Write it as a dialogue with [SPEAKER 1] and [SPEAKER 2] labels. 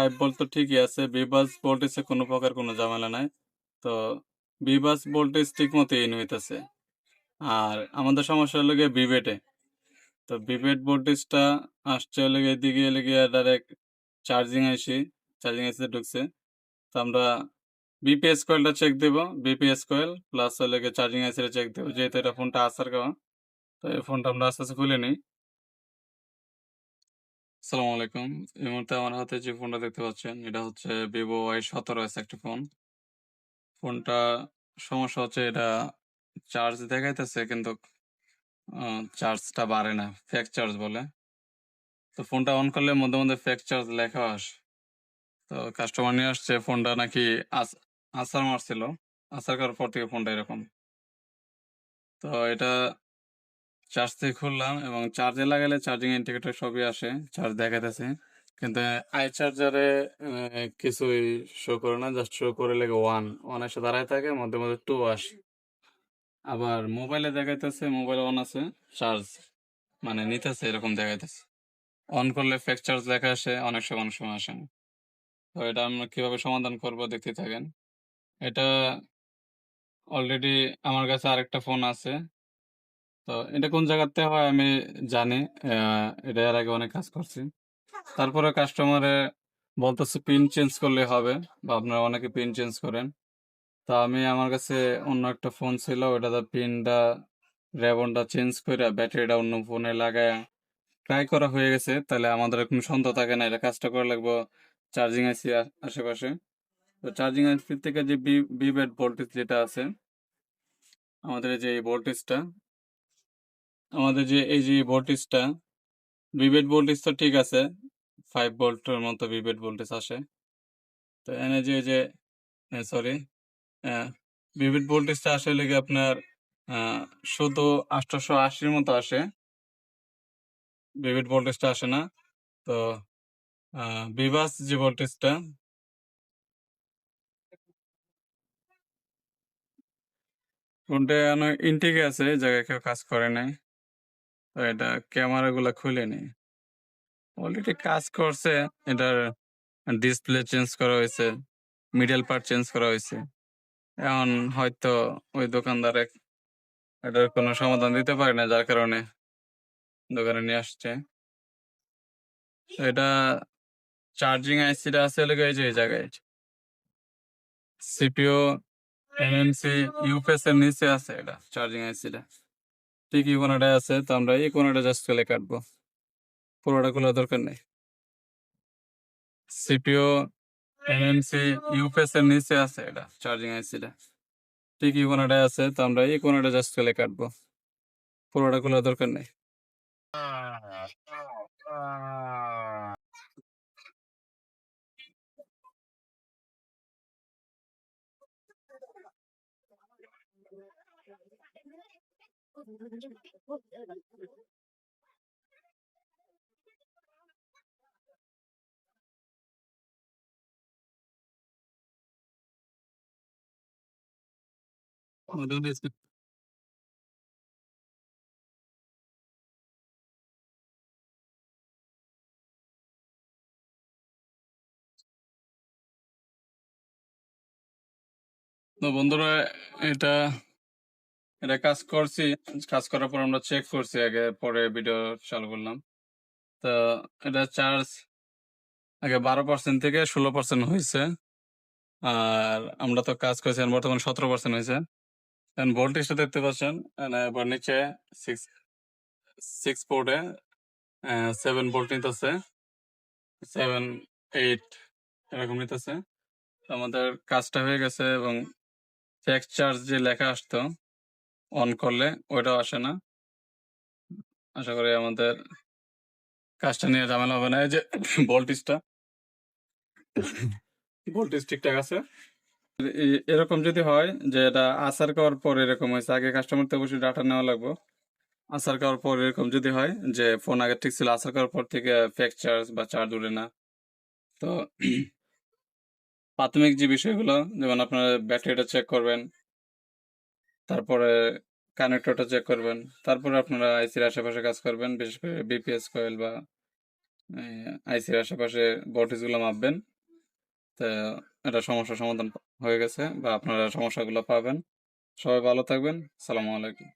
[SPEAKER 1] Five volt তো ঠিকই আছে বিবাস ভোল্টেজে কোনো প্রকার কোনো ঝামেলা নাই। তো বিবাস ভোল্টেজ ঠিক মতো ইন হইতেছে আর আমাদের সমস্যা হলো গিয়ে বিবেটে তো বিবেট ভোল্টেজটা আসছে হলো গিয়ে এদিকে হলো গিয়ে ডাইরেক্ট চার্জিং আইসি চার্জিং আইসিতে ঢুকছে। তো আমরা বিপিএস কয়েলটা চেক দেব। বিপিএস কয়েল প্লাস হলো গিয়ে চার্জিং আইসিটা চেক দেবো। যেহেতু এটা ফোনটা আসার কারণ, তো এই ফোনটা আমরা আস্তে আস্তে খুলে নিই। আসসালামু আলাইকুম। এই মুহূর্তে আমার হাতে যে ফোনটা দেখতে পাচ্ছেন, এটা হচ্ছে ভিভো ওয়াই সতেরো এস একটা ফোন। ফোনটা সমস্যা হচ্ছে এটা চার্জ দেখাইতেছে কিন্তু চার্জটা বাড়ে না ফেক চার্জ বলে। তো ফোনটা অন করলে মধ্যে মধ্যে ফেক চার্জ লেখা আসে। তো কাস্টমার নিয়ে আসছে, ফোনটা নাকি আস- আসার মারছিল। আসার করার পর থেকে ফোনটা এরকম। তো এটা চার্জ থেকে খুললাম এবং চার্জে লাগালে চার্জিং ইন্ডিকেটর সবই আসে। চার্জ দেখাইতেছে। কিন্তু আই চার্জারে কিছুই শো করে না জাস্ট শো করে লেগে ওয়ান ওয়ান এসে দাঁড়ায় থাকে, মধ্যে মধ্যে টু আসে। আবার মোবাইলে দেখাইতেছে মোবাইল অন আছে চার্জ মানে নিতেছে, এরকম দেখাইতেছে। অন করলে ফেক চার্জ লেখা আসে, অনেক সময় অনেক সময় আসে না। তো এটা আমরা কীভাবে সমাধান করব দেখতে থাকেন। এটা অলরেডি আমার কাছে আরেকটা ফোন আছে। তো এটা কোন জায়গাতে হয় আমি জানি এটা এর আগে অনেক কাজ করছি। তারপরে কাস্টমারে বলতেছে পিন চেঞ্জ করলে হবে বা আপনারা অনেকে পিন চেঞ্জ করেন। তা আমি আমার কাছে অন্য একটা ফোন ছিল, ওটাতে পিনটা রেবনটা চেঞ্জ করে ব্যাটারিটা অন্য ফোনে লাগায় ট্রাই করা হয়ে গেছে। তাহলে আমাদের কোনো সন্দেহ থাকে না, এটা কাজটা করা লাগবো চার্জিং আইসি আশেপাশে। তো চার্জিং আইসি থেকে যে বি বিবেট ভোল্টেজ যেটা আছে, আমাদের যে এই ভোল্টেজটা আমাদের যে এই যে ভোল্টেজটা বিবেট ভোল্টেজ তো ঠিক আছে ফাইভ ভোল্টের মতো বিবেট ভোল্টেজ আসে। তো এনে যে যে সরি বিবেট ভোল্টেজটা আসে লেগে আপনার শুধু আটশোশো আশির মতো আসে। বিবেট ভোল্টেজটা আসে না। তো বিভাস যে ভোল্টেজটা ফোনটা ইনটেকে আছে জায়গায় কেউ কাজ করে নাই। এটা ক্যামেরা গুলা খুলে নি। অলরেডি কাজ করছে, এটার ডিসপ্লে চেঞ্জ করা হয়েছে মিডল পার্ট চেঞ্জ করা হয়েছে। এখন হয়তো ওই দোকানদার এটার কোনো সমাধান দিতে পারে না, যার কারণে দোকানে নিয়ে আসছে। এটা চার্জিং আইসিটা আছে হলো এই যে, এই জায়গায়। সিপিও এমএমসি ইউপিএস এর নিচে আছে এটা চার্জিং আইসিটা ঠিক এই কোনাটা আছে? তো আমরা এই কোনাটা জাস্ট ফেলে কাটবো। পুরোটা খোলা দরকার নেই। সিপিও এমএমসি ইউপিএস এর নিচে আছে এটা চার্জিং আইসিটা ঠিক এই কোনাটা আছে? তো আমরা এই কোনাটা জাস্ট ফেলে কাটবো। পুরোটা খোলা দরকার নেই। বন্ধুরা এটা এটা কাজ করছি, কাজ করার পর আমরা চেক করছি, আগে পরে ভিডিও চালু করলাম। তো এটা চার্জ আগে বারো পার্সেন্ট থেকে ষোলো পার্সেন্ট হয়েছে। আর আমরা তো কাজ করছি বর্তমানে সতেরো পার্সেন্ট হয়েছে। ভোল্টেজটা দেখতে পাচ্ছেন এবার নিচে সিক্স সিক্স পোর্টে সেভেন ভোল্ট নিতেছে। সেভেন এইট এরকম নিতেছে। আমাদের কাজটা হয়ে গেছে এবং ফ্যাক্স চার্জ যে লেখা আসতো অন করলে ওইটাও আসে না। আশা করি আমাদের কাজটা নিয়ে ঝামেলা হবে না। এই যে ভোল্টেজটা ভোল্টেজ ঠিকঠাক আছে? এরকম যদি হয় যে এটা আসার করার পর এরকম হয়েছে, আগে কাস্টমার তো অবশ্যই ডাটা নেওয়া লাগবে। আসার করার পর এরকম যদি হয় যে ফোন আগে ঠিক ছিল, আসার করার পর থেকে ফেক চার্জ বা চার্জ উঠে না। তো প্রাথমিক যে বিষয়গুলো, যেমন আপনার ব্যাটারিটা চেক করবেন তারপরে কানেক্টরটা চেক করবেন। তারপরে আপনারা আইসির আশেপাশে কাজ করবেন, বিশেষ করে বিপিএস কয়েল বা আইসির আশেপাশে ভোল্টেজগুলো মাপবেন। তো, এটা সমস্যার সমাধান হয়ে গেছে বা আপনারা সমস্যাগুলো পাবেন। সবাই ভালো থাকবেন। সালামু আলাইকুম।